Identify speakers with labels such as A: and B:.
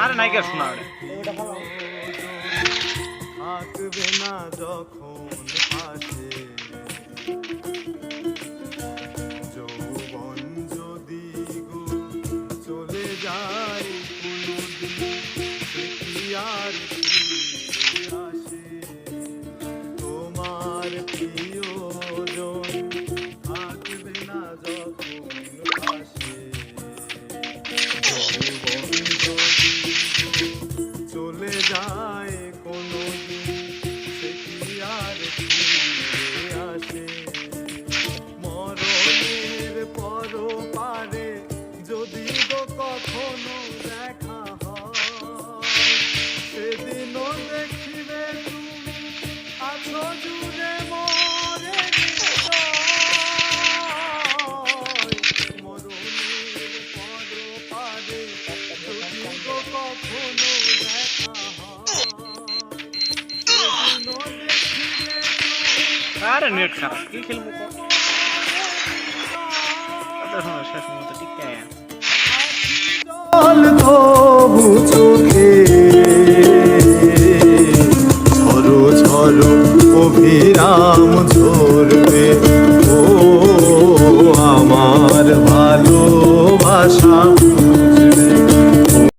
A: আরে নাইকে শোনা
B: থাকবে না যখন আছে যৌবন যদি গো চলে যায় কোনো আর
A: আরে নেট খারাপ। কি খেলব আচ্ছা শেষ মতো
B: ঠিক নাম ঝরবে